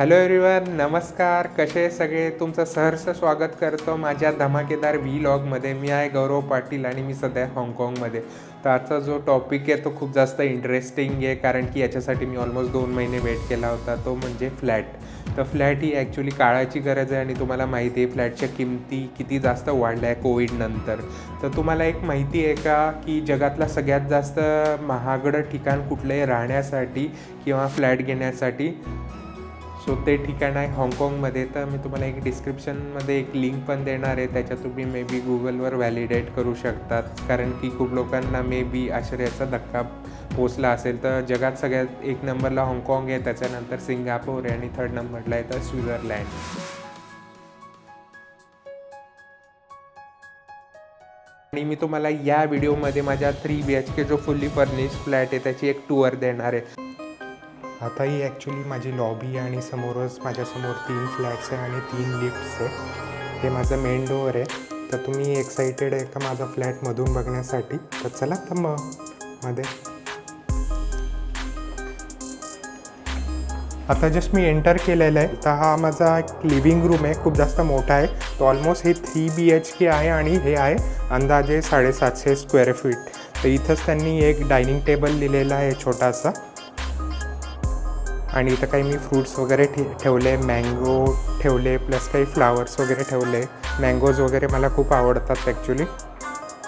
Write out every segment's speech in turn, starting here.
Hello everyone नमस्कार. कसे सगळे? तुमचं सहर्ष स्वागत करतो माझ्या धमाकेदार व्ही लॉगमध्ये मी आहे गौरव पाटील आणि मी सध्या हाँगकाँगमध्ये. तर आजचा जो टॉपिक आहे तो खूप जास्त इंटरेस्टिंग आहे कारण की याच्यासाठी मी ऑलमोस्ट दोन महिने वेट केला होता. तो म्हणजे फ्लॅट तर फ्लॅट ही ॲक्च्युली काळाची गरज आहे आणि तुम्हाला माहिती आहे फ्लॅटच्या किमती किती जास्त वाढल्या आहे कोविडनंतर तर तुम्हाला एक माहिती आहे का की जगातला सगळ्यात जास्त महागडं ठिकाण कुठलं आहे राहण्यासाठी किंवा फ्लॅट घेण्यासाठी? सो ते ठिकाण आहे हाँगकाँगमध्ये. तर मी तुम्हाला एक डिस्क्रिप्शनमध्ये एक लिंक पण देणार आहे. त्याच्यात तुम्ही मे बी गुगलवर व्हॅलिडेट करू शकतात. कारण की खूप लोकांना मे बी आश्चर्याचा धक्का पोचला असेल. तर जगात सगळ्यात एक नंबरला हाँगकाँग आहे. त्याच्यानंतर सिंगापूर आहे आणि थर्ड नंबरला आहे तर स्वित्झर्लँड. आणि मी तुम्हाला या व्हिडिओमध्ये माझ्या थ्री बी एच के जो फुल्ली फर्निश फ्लॅट आहे त्याची एक टूअर देणार आहे. आता ही ॲक्च्युली माझी लॉबी आणि समोरच माझ्यासमोर तीन फ्लॅट्स आहे आणि तीन लिफ्ट्स आहे. हे माझं मेन डोअर आहे. तर तुम्ही एक्साइटेड आहे का माझा फ्लॅटमधून बघण्यासाठी? तर चला तर मग मध्ये. आता जस्ट मी एंटर केलेलं आहे. तर हा माझा एक लिव्हिंग रूम आहे. खूप जास्त मोठा आहे. तो ऑलमोस्ट हे थ्री बी एच के आहे आणि हे आहे अंदाजे साडेसातशे स्क्वेअर फीट तर इथंच त्यांनी एक डायनिंग टेबल दिलेला आहे छोटासा. आणि इथं काही मी फ्रूट्स वगैरे ठे ठेवले मँगो ठेवले प्लस काही फ्लावर्स वगैरे ठेवले. मँगोज वगैरे मला खूप आवडतात ॲक्च्युली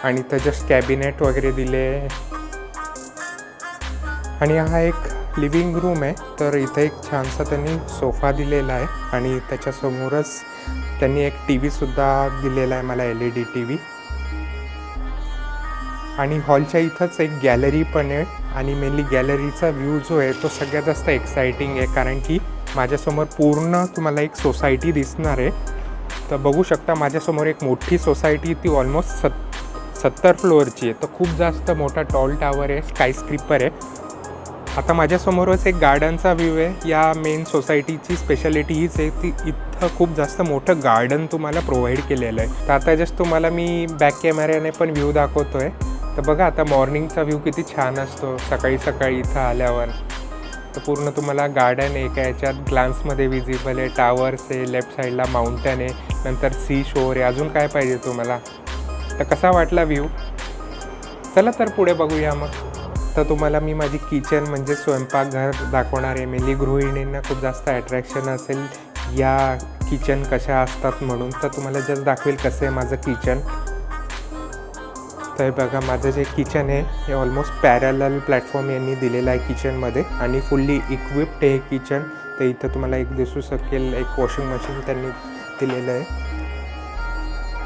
आणि इथं जस्ट कॅबिनेट वगैरे दिले. आणि हा एक लिव्हिंग रूम आहे. तर इथं एक छानसा त्यांनी सोफा दिलेला आहे. आणि त्याच्यासमोरच त्यांनी एक टी व्हीसुद्धा दिलेला आहे मला L E D T V आणि हॉलच्या इथंच एक गॅलरी पण आहे. आणि मेनली गॅलरीचा व्ह्यू जो आहे तो सगळ्यात जास्त एक्सायटिंग आहे. कारण की माझ्यासमोर पूर्ण तुम्हाला एक सोसायटी दिसणार आहे. तर बघू शकता माझ्यासमोर एक मोठी सोसायटी ती ऑलमोस्ट सत् सत्तर फ्लोअरची आहे. तर खूप जास्त मोठा टॉल टावर आहे स्कायस्क्रिपर आहे. आता माझ्यासमोरच एक गार्डनचा व्ह्यू आहे. या मेन सोसायटीची स्पेशालिटी हीच आहे. ती इथं खूप जास्त मोठं गार्डन तुम्हाला प्रोव्हाइड केलेलं आहे. तर आता जस्ट तुम्हाला मी बॅक कॅमेऱ्याने पण व्ह्यू दाखवतो आहे तर बघा आता मॉर्निंगचा व्ह्यू किती छान असतो. सकाळी सकाळी इथं आल्यावर. तर पूर्ण तुम्हाला गार्डन आहे का? याच्यात ग्लान्समध्ये विजिबल आहे टावर्स आहे लेफ्ट साईडला माउंटन आहे नंतर सी शोर आहे. अजून काय पाहिजे तुम्हाला? तर कसा वाटला व्ह्यू? चला तर पुढे बघूया मग. तर तुम्हाला मी माझी किचन म्हणजे स्वयंपाकघर दाखवणार आहे. मेली गृहिणींना खूप जास्त अट्रॅक्शन असेल या किचन कशा असतात म्हणून. तर तुम्हाला जस्ट दाखवेल कसं आहे माझं किचन. तर बघा माझं जे किचन आहे हे ऑलमोस्ट पॅरल प्लॅटफॉर्म यांनी दिलेलं आहे किचनमध्ये आणि फुल्ली इक्विप्ड आहे किचन तर इथं तुम्हाला एक दिसू शकेल एक वॉशिंग मशीन त्यांनी दिलेलं आहे.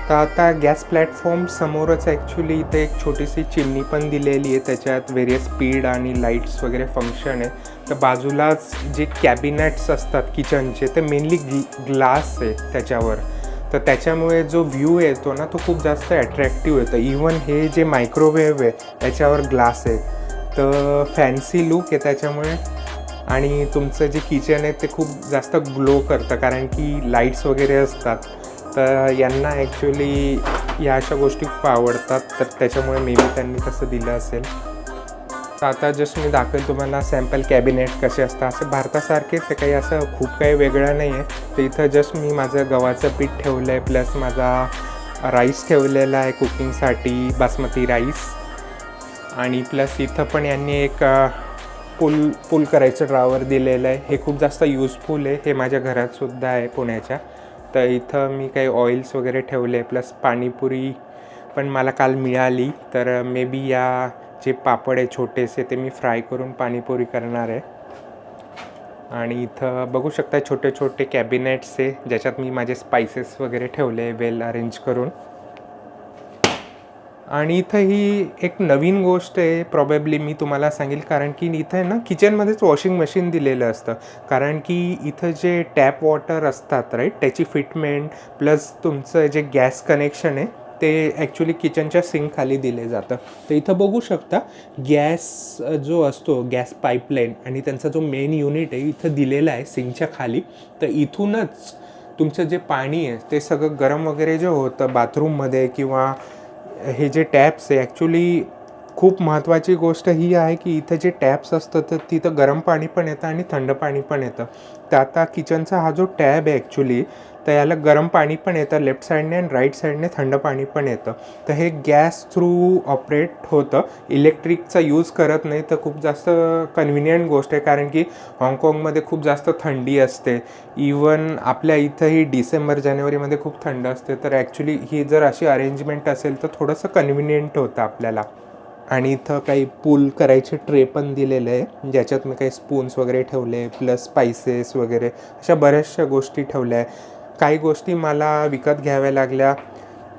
तर आता गॅस प्लॅटफॉर्म समोरच ॲक्च्युली इथे एक छोटीशी चिमणी पण दिलेली आहे त्याच्यात व्हेरियस स्पीड आणि लाईट्स वगैरे फंक्शन आहे. तर बाजूलाच जे कॅबिनेट्स असतात किचनचे ते मेनली ग्लास आहे त्याच्यावर. तर त्याच्यामुळे जो व्ह्यू येतो ना तो खूप जास्त अट्रॅक्टिव्ह येतो. इवन हे जे मायक्रोवेव्ह आहे त्याच्यावर ग्लास आहे तर फॅन्सी लुक आहे त्याच्यामुळे. आणि तुमचं जे किचन आहे ते खूप जास्त ग्लो करतं. कारण की लाईट्स वगैरे असतात. तर यांना ॲक्च्युली या अशा गोष्टी खूप आवडतात. तर त्याच्यामुळे मे बी त्यांनी तसं दिलं असेल. तर आता जस्ट मी दाखवेल तुम्हाला सॅम्पल कॅबिनेट कसे असतात. असं भारतासारखेच आहे काही असं खूप काही वेगळं नाही आहे. तर इथं जस्ट मी माझं गव्हाचं पीठ ठेवलं आहे प्लस माझा राईस ठेवलेला आहे कुकिंगसाठी बासमती राईस आणि प्लस इथं पण यांनी एक पुल पुल करायचं ड्रावर दिलेलं आहे. हे खूप जास्त यूजफुल आहे. हे माझ्या घरातसुद्धा आहे पुण्याच्या. तर इथं मी काही ऑइल्स वगैरे ठेवले प्लस पाणीपुरी पण मला काल मिळाली. तर मे बी या जे पापड आहे छोटेसे ते मी फ्राय करून पाणीपुरी करणार आहे. आणि इथं बघू शकता छोटे छोटे कॅबिनेट्स आहे ज्याच्यात मी माझे स्पायसेस वगैरे ठेवले वेल अरेंज करून. आणि इथं ही एक नवीन गोष्ट आहे प्रॉबेबली मी तुम्हाला सांगेल कारण की इथं आहे ना किचनमध्येच वॉशिंग मशीन दिलेलं असतं. कारण की इथं जे टॅप वॉटर असतात राईट त्याची फिटमेंट प्लस तुमचं जे गॅस कनेक्शन आहे ते ॲक्च्युली किचनच्या सिंकखाली दिले जातं तर इथं बघू शकता गॅस जो असतो गॅस पाईपलाईन आणि त्यांचा जो मेन युनिट आहे इथं दिलेला आहे सिंकच्या खाली. तर इथूनच तुमचं जे पाणी आहे ते सगळं गरम वगैरे जे होतं बाथरूममध्ये किंवा हे जे टॅप्स आहे ॲक्च्युली खूप महत्त्वाची गोष्ट ही आहे की इथं जे टॅप्स असतं तर तिथं गरम पाणी पण येतं आणि थंड पाणी पण येतं. तर आता किचनचा हा जो टॅब आहे ॲक्च्युली तर याला गरम पाणी पण येतं लेफ्ट साईडने आणि राईट साईडने थंड पाणी पण येतं. तर हे गॅस थ्रू ऑपरेट होतं. इलेक्ट्रिकचा यूज करत नाही तर खूप जास्त कन्व्हिनियंट गोष्ट आहे कारण की हाँगकाँगमध्ये खूप जास्त थंडी असते. इवन आपल्या इथंही डिसेंबर जानेवारीमध्ये खूप थंड असते. तर ॲक्च्युली ही जर अशी अरेंजमेंट असेल तर थोडंसं कन्व्हिनियंट होतं आपल्याला. आणि इथं काही पूल करायचे ट्रे पण दिलेले आहे ज्याच्यात मी काही स्पून्स वगैरे ठेवले प्लस स्पायसेस वगैरे अशा बऱ्याचशा गोष्टी ठेवल्या आहे. काही गोष्टी मला विकत घ्याव्या लागल्या.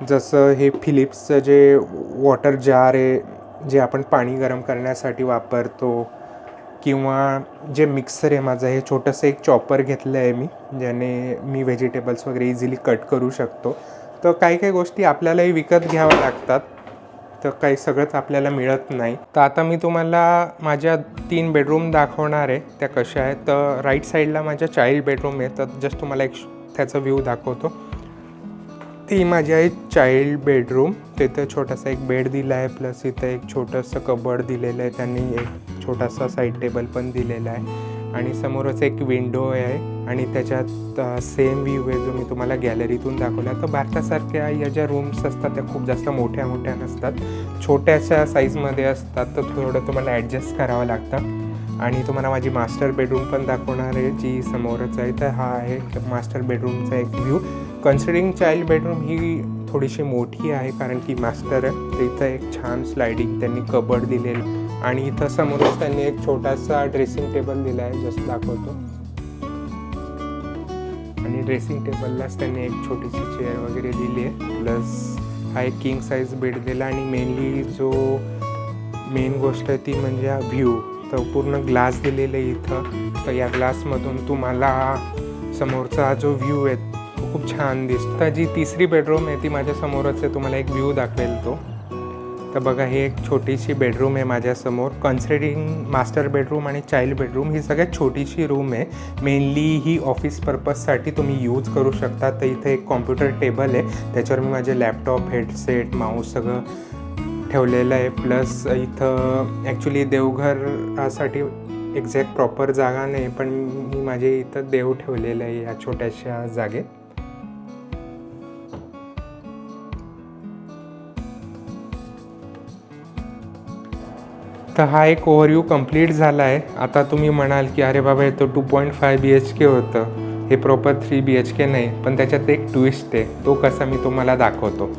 जसं हे फिलिप्सचं जे वॉटर जार आहे जे आपण पाणी गरम करण्यासाठी वापरतो किंवा जे मिक्सर आहे माझं हे छोटंसं एक चॉपर घेतलं आहे मी ज्याने मी व्हेजिटेबल्स वगैरे इझिली कट करू शकतो. तर काही काही गोष्टी आपल्यालाही विकत घ्याव्या लागतात तर काही सगळंच आपल्याला मिळत नाही. तर आता मी तुम्हाला माझ्या तीन बेडरूम दाखवणार आहे त्या कशा आहेत. तर राईट साईडला माझ्या चाइल्ड बेडरूम आहे तर जस्ट तुम्हाला एक त्याचा व्ह्यू दाखवतो. ती माझी आहे चाइल्ड बेडरूम तिथं छोटासा एक बेड दिला आहे प्लस इथं एक छोटंसं कबड दिलेलं आहे. त्यांनी एक छोटासा साईड टेबल पण दिलेला आहे. आणि समोरच एक विंडो आहे. आणि त्याच्यात सेम व्ह्यू आहे जो मी तुम्हाला गॅलरीतून दाखवला. तर भारतासारख्या या ज्या रूम्स असतात त्या खूप जास्त मोठ्या मोठ्या नसतात. छोट्याशा साईजमध्ये असतात. तर थोडं तुम्हाला ॲडजस्ट करावं लागतं. आणि तुम्हाला माझी मास्टर बेडरूम पण दाखवणार आहे जी समोरच आहे. तर हा आहे मास्टर बेडरूमचा एक व्ह्यू कन्सिडरिंग चाइल्ड बेडरूम ही थोडीशी मोठी आहे कारण की मास्टर आहे इथं एक छान स्लायडिंग त्यांनी कबड दिलेलं. आणि इथं समोरच त्यांनी एक छोटासा ड्रेसिंग टेबल दिला आहे जसं दाखवतो. आणि ड्रेसिंग टेबललाच त्यांनी एक छोटीशी चेअर वगैरे दिली आहे. प्लस हा एक किंग साईज बेड दिला आणि मेनली जो मेन गोष्ट आहे ती म्हणजे हा व्ह्यू तर पूर्ण ग्लास दिलेलं आहे इथं. तर या ग्लासमधून तुम्हाला समोरचा हा जो व्ह्यू आहे तो खूप छान दिसतो. तर जी तिसरी बेडरूम आहे ती माझ्या समोरच आहे. तुम्हाला एक व्ह्यू दाखवेल तो. तर बघा ही एक छोटीशी बेडरूम आहे माझ्यासमोर. कन्सिडरिंग मास्टर बेडरूम आणि चाइल्ड बेडरूम ही सगळ्यात छोटीशी रूम आहे. मेनली ही ऑफिस पर्पजसाठी तुम्ही यूज करू शकता. तर इथे एक कॉम्प्युटर टेबल आहे. त्याच्यावर मी माझे लॅपटॉप हेडसेट माऊस सगळं ठेवलेलं आहे. प्लस इथं ॲक्च्युली देवघरासाठी एक्झॅक्ट प्रॉपर जागा नाही पण मी माझे इथं देव ठेवलेलं आहे या छोट्याशा जागेत. तर हा एक ओव्हरव्ह्यू कंप्लीट झाला आहे. आता तुम्ही म्हणाल की अरे बाबा हे तर two point five B H K होतं. हे proper three B H K नाही. पण त्याच्यात एक ट्विस्ट आहे. तो कसा मी तुम्हाला दाखवतो.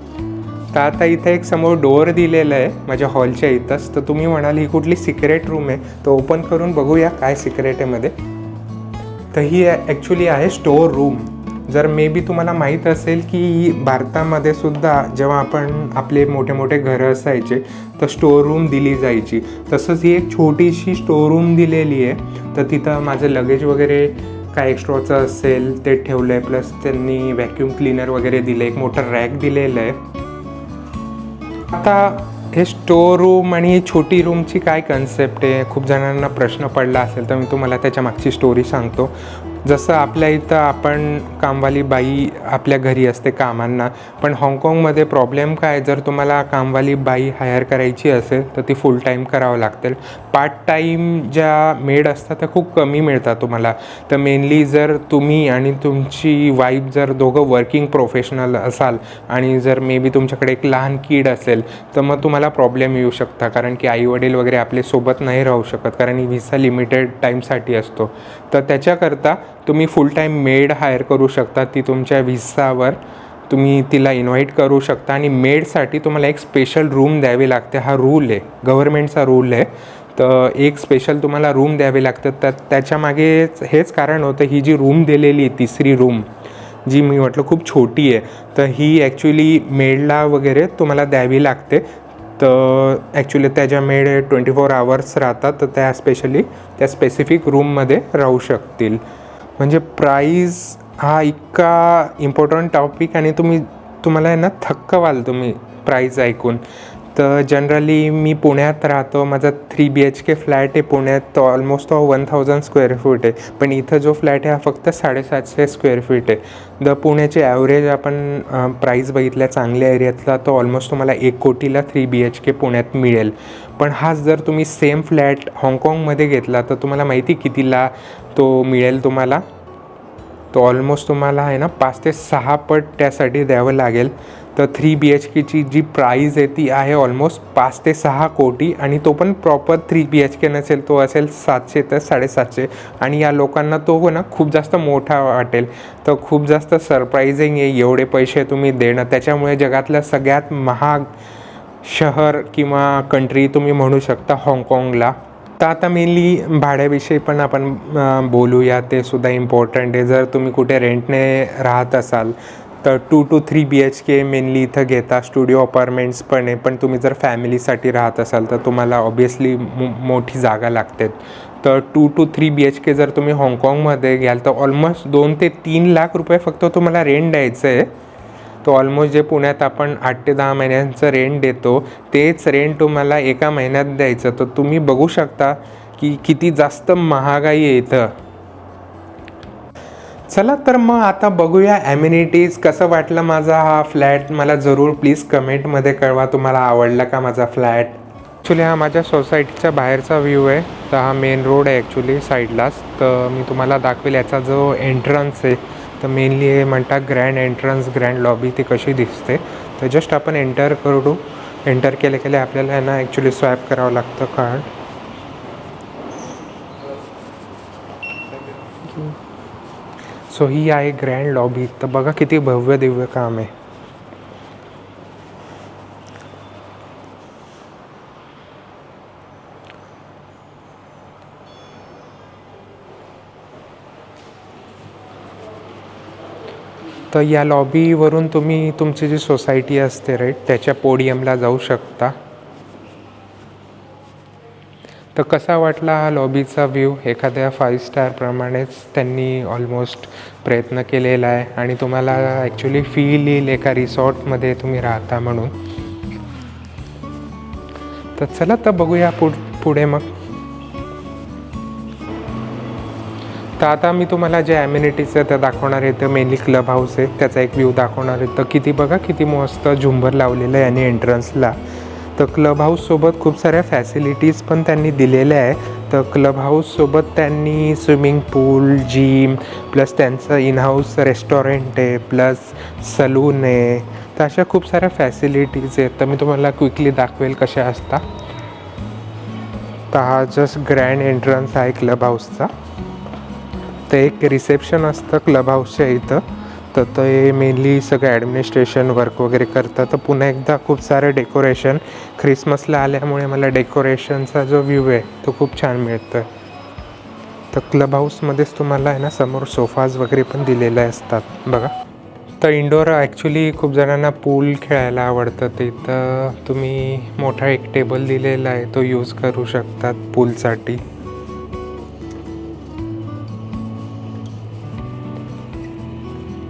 तर आता इथं एक समोर डोअर दिलेलं आहे माझ्या हॉलच्या इथंच. तर तुम्ही म्हणाल ही कुठली सिक्रेट रूम आहे? तर ओपन करून बघूया काय सिक्रेट आहे मध्ये. तर ही ॲक्च्युली आहे स्टोअर रूम जर मे बी तुम्हाला माहीत असेल की भारतामध्ये सुद्धा जेव्हा आपण आपले मोठे मोठे घरं असायचे तर स्टोअर रूम दिली जायची. तसंच ही एक छोटीशी स्टोअर रूम दिलेली आहे. तर तिथं माझं लगेज वगैरे काय एक्स्ट्राचं असेल ते ठेवलं आहे प्लस त्यांनी व्हॅक्यूम क्लीनर वगैरे दिलं एक मोठं रॅक दिलेलं आहे. आता हे स्टोअर रूम आणि ही छोटी रूमची काय कन्सेप्ट आहे? खूप जणांना प्रश्न पडला असेल तर मी तुम्हाला त्याच्या मागची स्टोरी सांगतो. जसं आपल्या इथं आपण कामवाली बाई आपल्या घरी असते कामांना पण हाँगकाँगमध्ये प्रॉब्लेम काय? जर तुम्हाला कामवाली बाई हायर करायची असेल तर ती फुल टाईम करावं लागतील. पार्ट टाईम ज्या मेड असतात त्या खूप कमी मिळतात तुम्हाला. तर मेनली जर तुम्ही आणि तुमची वाईफ जर दोघं वर्किंग प्रोफेशनल असाल आणि जर मे बी तुमच्याकडे एक लहान कीड असेल तर मग तुम्हाला प्रॉब्लेम येऊ शकता. कारण की आईवडील वगैरे आपले सोबत नाही राहू शकत कारण ही व्हिसा लिमिटेड टाईमसाठी असतो. तर त्याच्याकरता तुम्ही फुल टाईम मेड हायर करू शकता ती तुमच्या व्हिसावर तुम्ही तिला इन्व्हाइट करू शकता आणि मेडसाठी तुम्हाला एक स्पेशल रूम द्यावी लागते. हा रूल आहे गव्हर्मेंटचा रूल आहे. तर एक स्पेशल तुम्हाला रूम द्यावी लागतं. तर त्याच्यामागे हेच कारण होतं ही जी रूम दिलेली आहे तिसरी रूम जी मी म्हटलं खूप छोटी आहे तर ही ॲक्च्युली मेडला वगैरे तुम्हाला द्यावी लागते. तर ॲक्च्युली त्याच्या मेड ट्वेंटी फोर आवर्स राहतात तर त्या स्पेशली त्या स्पेसिफिक रूममध्ये राहू शकतील. म्हणजे प्राईज हा इतका इम्पॉर्टंट टॉपिक आणि तुम्ही तुम्हाला आहे ना थक्क व्हाल तुम्ही प्राईज ऐकून. तर जनरली मी पुण्यात राहतो. माझा three B H K flat आहे पुण्यात. तो almost one thousand square foot आहे. पण इथं जो फ्लॅट आहे हा फक्त साडेसातशे स्क्वेअर फीट आहे. द पुण्याचे ॲव्हरेज आपण प्राईज बघितल्या चांगल्या एरियातला तो ऑलमोस्ट तुम्हाला एक कोटीला थ्री बी एच के पुण्यात मिळेल. पण हाच जर तुम्ही सेम फ्लॅट हाँगकाँगमध्ये घेतला तर तुम्हाला माहिती कितीला तो मिळेल तुम्हाला. तो ऑलमोस्ट तुम्हाला आहे ना पाच ते सहा पट त्यासाठी द्यावं लागेल. तर थ्री बी एच केची जी प्राईज आहे ती आहे ऑलमोस्ट पाच ते सहा कोटी. आणि तो पण proper three B H K नसेल तो असेल सातशे तर साडेसातशे. आणि या लोकांना तो हो ना खूप जास्त मोठा वाटेल. तर खूप जास्त सरप्राइझिंग आहे एवढे पैसे तुम्ही देणं. त्याच्यामुळे जगातल्या सगळ्यात महाग शहर किंवा कंट्री तुम्ही म्हणू शकता हाँगकाँगला तर आता मेनली भाड्याविषयी पण आपण बोलूया. ते सुद्धा इम्पॉर्टंट आहे. जर तुम्ही कुठे रेंटने राहत असाल तर two two three B H K mainly इथं घेता. स्टुडिओ अपार्टमेंट्स पण आहे. पण तुम्ही जर फॅमिलीसाठी राहत असाल तर तुम्हाला ऑब्वियसली मोठी जागा लागते तर two two three B H K जर तुम्ही हाँगकाँगमध्ये घ्याल तर ऑलमोस्ट दोन ते तीन लाख रुपये फक्त तुम्हाला रेंट द्यायचं आहे तो ऑलमोस्ट जे पुण्यात आपण आठ ते दहा महिन्यांचं रेंट देतो तेच रेंट तुम्हाला एका महिन्यात द्यायचं. तर तुम्ही बघू शकता की किती जास्त महागाई आहे इथं. चला तर मग आता बघूया ॲम्युनिटीज कसं वाटलं माझा हा फ्लॅट मला जरूर प्लीज कमेंटमध्ये कळवा. तुम्हाला आवडला का माझा फ्लॅट ॲक्च्युली हा माझ्या सोसायटीच्या बाहेरचा व्ह्यू आहे. तर हा मेन रोड आहे ॲक्च्युली साईडलाच तर मी तुम्हाला दाखवेल याचा जो एंट्रन्स आहे. तर मेनली हे म्हणतात ग्रँड एंट्रन्स ग्रँड लॉबी ती कशी दिसते. तर जस्ट आपण एंटर करू. एंटर केले केले आपल्याला आहे ना ॲक्च्युली स्वॅप करावं लागतं कार्ड सो ही आहे ग्रँड लॉबी तर बघा किती भव्य दिव्य काम आहे. तर या लॉबीवरून तुम्ही तुमची जी सोसायटी असते राईट त्याच्या पोडियमला जाऊ शकता. तर कसा वाटला हा लॉबीचा व्ह्यू? एखाद्या फाईव्ह स्टारप्रमाणेच त्यांनी ऑलमोस्ट प्रयत्न केलेला आहे आणि तुम्हाला ॲक्च्युली फील येईल एका रिसॉर्टमध्ये तुम्ही राहता म्हणून. तर चला तर बघूया पुढ पुढे मग. तर आता मी तुम्हाला जे ॲम्युनिटीज आहे त्या दाखवणार आहे तर मेनली क्लब हाऊस आहे. त्याचा एक व्ह्यू दाखवणार आहे. तर किती बघा किती मस्त झुंबर लावलेलं आहे आणि एंट्रन्सला तर क्लब हाऊससोबत खूप साऱ्या फॅसिलिटीज पण त्यांनी दिलेल्या आहे. तर क्लब हाऊससोबत त्यांनी स्विमिंग पूल जिम प्लस त्यांचं इन हाऊस रेस्टॉरंट आहे प्लस सलून आहे. तर अशा खूप साऱ्या फॅसिलिटीज आहेत. तर मी तुम्हाला क्विकली दाखवेल कशा असता तर हा जस्ट ग्रँड एंट्रन्स आहे क्लब हाऊसचा तर एक रिसेप्शन असतं क्लब हाऊसच्या इथं. तर ते मेनली सगळं ॲडमिनिस्ट्रेशन वर्क वगैरे करतं तर पुन्हा एकदा खूप सारे डेकोरेशन ख्रिसमसला आल्यामुळे मला डेकोरेशनचा जो व्ह्यू आहे तो खूप छान मिळतो तर क्लब हाऊसमध्येच तुम्हाला आहे ना समोर सोफाज वगैरे पण दिलेले असतात. बघा. तर इंडोर ॲक्च्युली खूप जणांना पूल खेळायला आवडतं. ते तर तुम्ही मोठा एक टेबल दिलेला आहे तो यूज करू शकतात पूलसाठी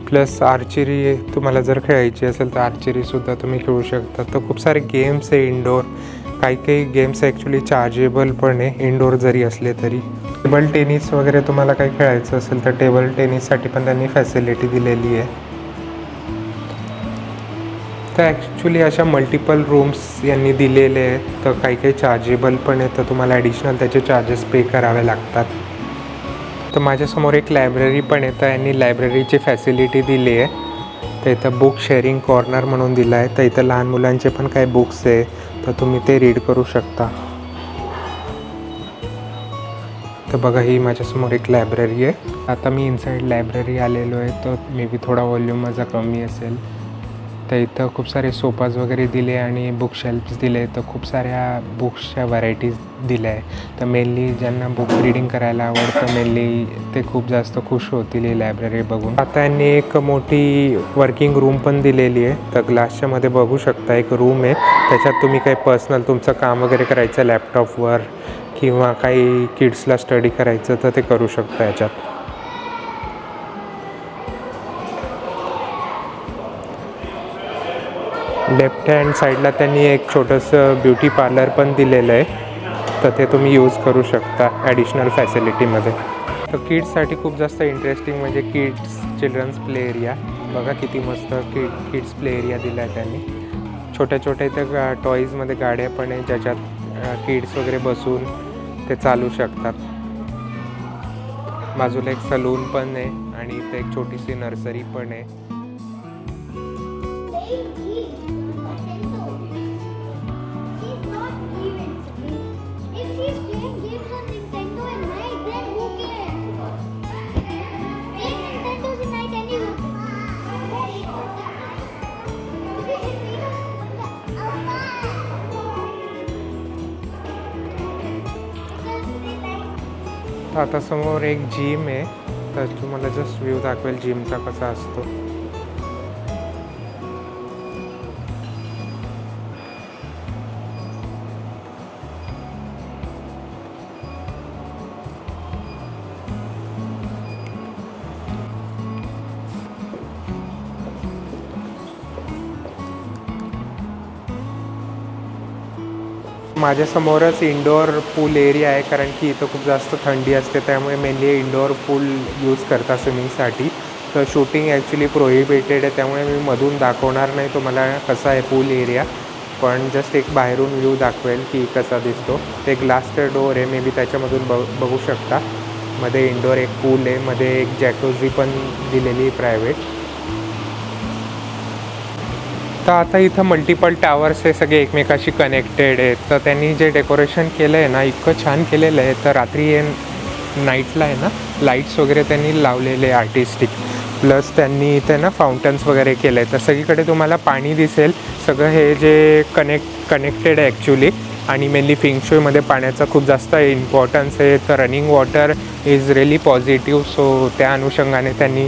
प्लस आर्चरी तुम्हाला जर खेळायची असेल तर आर्चरीसुद्धा तुम्ही खेळू शकता. तर खूप सारे गेम्स आहे इंडोर काही काही गेम्स ॲक्च्युली चार्जेबल पण आहे इंडोर जरी असले तरी. टेबल टेनिस वगैरे तुम्हाला काही खेळायचं असेल तर टेबल टेनिससाठी पण त्यांनी फॅसिलिटी दिलेली आहे. तर ॲक्च्युली अशा मल्टिपल रूम्स यांनी दिलेले आहेत. तर काही काही चार्जेबल पण आहेत. तर तुम्हाला ॲडिशनल त्याचे चार्जेस पे करावे लागतात. तर माझ्यासमोर एक लायब्ररी पण आहे. तर यांनी लायब्ररीची फॅसिलिटी दिली आहे. तर इथं बुक शेअरिंग कॉर्नर म्हणून दिलं आहे. तर इथं लहान मुलांचे पण काही बुक्स आहे. तर तुम्ही ते रीड करू शकता. तर बघा ही माझ्यासमोर एक लायब्ररी आहे. आता मी इनसाईड लायब्ररी आलेलो आहे. तर मे बी थोडा वॉल्यूम माझा कमी असेल. तर इथं खूप सारे सोफाज वगैरे दिले आणि बुक शेल्फ्स दिले. तर खूप साऱ्या बुक्सच्या व्हरायटीज दिल्या आहे. तर मेनली ज्यांना बुक रिडिंग करायला आवडतं मेनली ते खूप जास्त खुश होतील ही लायब्ररी बघून. आता यांनी एक मोठी वर्किंग रूम पण दिलेली आहे. तर ग्लासच्या मध्ये बघू शकता एक रूम आहे. त्याच्यात तुम्ही काही पर्सनल तुमचं काम वगैरे करायचं लॅपटॉपवर किंवा काही किड्सला स्टडी करायचं तर ते करू शकता याच्यात. लेफ्ट हँड साईडला त्यांनी एक छोटंसं ब्युटी पार्लर पण दिलेलं आहे. तर ते तुम्ही यूज करू शकता ॲडिशनल फॅसिलिटीमध्ये तर किड्ससाठी खूप जास्त इंटरेस्टिंग म्हणजे किड्स चिल्ड्रन्स प्ले एरिया बघा किती मस्त किड किड्स प्ले एरिया दिला आहे त्यांनी. छोट्या छोट्या इथं गा टॉईजमध्ये गाड्या पण आहे ज्याच्यात किड्स वगैरे बसून ते चालू शकतात. बाजूला एक सलून पण आहे आणि इथे एक छोटीशी नर्सरी पण आहे. आता समोर एक जिम आहे. तर तुम्हाला जस्ट व्ह्यू दाखवेल जिमचा कसा असतो. माझ्यासमोरच इंडोअर पूल एरिया आहे कारण की इथं खूप जास्त थंडी असते त्यामुळे मेनली इंडोअर पूल यूज करता स्विमिंगसाठी तर शूटिंग ॲक्च्युली प्रोहिबिटेड आहे त्यामुळे मी मधून दाखवणार नाही तुम्हाला कसा आहे पूल एरिया पण जस्ट एक बाहेरून व्ह्यू दाखवेल की कसा दिसतो. ते ग्लासचं डोअर आहे मे बी त्याच्यामधून ब बघू शकता. मध्ये इंडोअर एक पूल आहे मध्ये एक जॅकोझी पण दिलेली आहे प्रायव्हेट तर आता इथं मल्टिपल टावर्स हे सगळे एकमेकाशी कनेक्टेड आहेत? तर त्यांनी जे डेकोरेशन केलं आहे ना इतकं छान केलेलं आहे. तर रात्री हे नाईटला आहे ना लाईट्स वगैरे त्यांनी लावलेले आर्टिस्टिक प्लस त्यांनी इथे ना फाउंटन्स वगैरे केलं आहे तर सगळीकडे तुम्हाला पाणी दिसेल. सगळं हे जे कनेक्ट कनेक्टेड आहे ॲक्च्युली आणि मेनली फिंगशोईमध्ये पाण्याचा खूप जास्त इम्पॉर्टन्स आहे. तर running water is really positive so त्या अनुषंगाने त्यांनी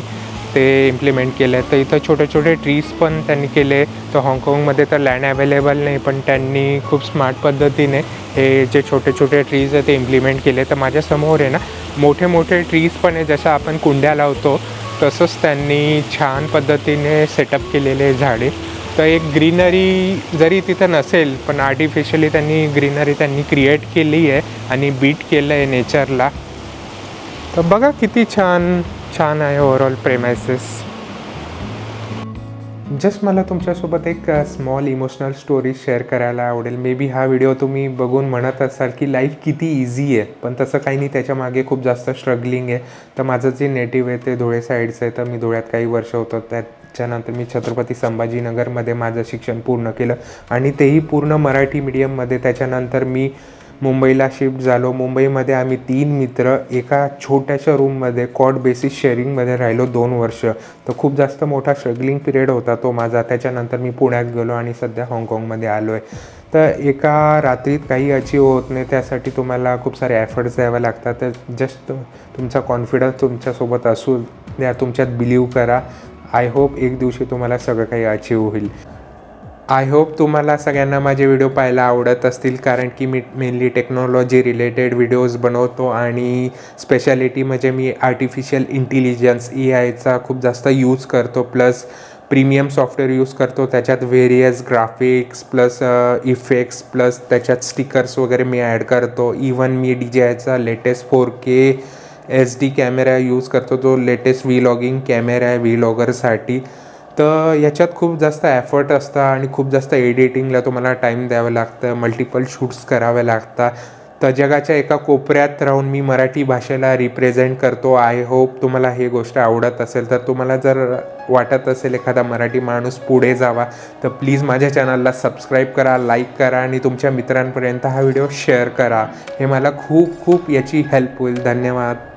ते इम्प्लिमेंट केलं. आहे तर इथं छोटे छोटे ट्रीज पण त्यांनी केले. तर हाँगकाँगमध्ये तर लँड अवेलेबल नाही पण त्यांनी खूप स्मार्ट पद्धतीने हे जे छोटे छोटे ट्रीज आहे ते इम्प्लिमेंट केले. तर माझ्यासमोर आहे ना मोठे मोठे ट्रीज पण आहे जसं आपण कुंड्या लावतो तसंच त्यांनी छान पद्धतीने सेटअप केलेले झाडे. तर एक ग्रीनरी जरी तिथं नसेल पण आर्टिफिशियली त्यांनी ग्रीनरी त्यांनी क्रिएट केली आहे आणि बीट केलं आहे नेचरला तर बघा किती छान छान आहे ओव्हरऑल प्रेमायसेस जस्ट मला तुमच्यासोबत एक स्मॉल इमोशनल स्टोरी शेअर करायला आवडेल. मे बी हा व्हिडिओ तुम्ही बघून म्हणत असाल की लाईफ किती इझी आहे. पण तसं काही नाही त्याच्यामागे खूप जास्त स्ट्रगलिंग आहे. तर माझं जे नेटिव्ह आहे ते धुळे साईडचं आहे. तर मी धुळ्यात काही वर्ष होतं. त्याच्यानंतर मी छत्रपती संभाजीनगरमध्ये माझं शिक्षण पूर्ण केलं. आणि तेही पूर्ण मराठी मीडियममध्ये त्याच्यानंतर मी मुंबईला शिफ्ट झालो. मुंबईमध्ये आम्ही तीन मित्र एका छोट्याशा रूममध्ये कॉट बेसिस शेअरिंगमध्ये राहिलो दोन वर्ष. तर खूप जास्त मोठा स्ट्रगलिंग पिरियड होता तो माझा. त्याच्यानंतर मी पुण्यात गेलो आणि सध्या हाँगकाँगमध्ये आलो आहे तर एका रात्रीत काही अचीव होत नाही त्यासाठी तुम्हाला खूप सारे एफर्ट्स द्यावे लागतात. तर जस्ट तुमचा कॉन्फिडन्स तुमच्यासोबत असू द्या तुमच्यात बिलीव करा. आय होप एक दिवशी तुम्हाला सगळं काही अचीव होईल. आय होप तुम्हाला सगळ्यांना माझे व्हिडिओ पाहायला आवडत असतील कारण की मी मेनली टेक्नॉलॉजी रिलेटेड व्हिडिओज बनवतो आणि स्पेशालिटी म्हणजे मी आर्टिफिशियल इंटेलिजन्स ए आयचा खूप जास्त यूज करतो प्लस प्रीमियम सॉफ्टवेअर यूज करतो. त्याच्यात various graphics plus effects plus त्याच्यात स्टिकर्स वगैरे मी ॲड करतो. इवन मी डी जे आयचा latest four K H D camera use करतो जो लेटेस्ट व्हीलॉगिंग कॅमेरा आहे व्हीलॉगरसाठी तर याच्यात खूप जास्त ॲफर्ट असतं आणि खूप जास्त एडिटिंगला तुम्हाला टाईम द्यावं लागतं मल्टिपल शूट्स करावे लागतात. तर जगाच्या एका कोपऱ्यात राहून मी मराठी भाषेला रिप्रेझेंट करतो. आय होप तुम्हाला ही गोष्ट आवडत असेल. तर तुम्हाला जर वाटत असेल एखादा मराठी माणूस पुढे जावा तर प्लीज माझ्या चॅनलला सबस्क्राईब करा लाईक करा आणि तुमच्या मित्रांपर्यंत हा व्हिडिओ शेअर करा. हे मला खूप खूप याची हेल्प होईल. धन्यवाद.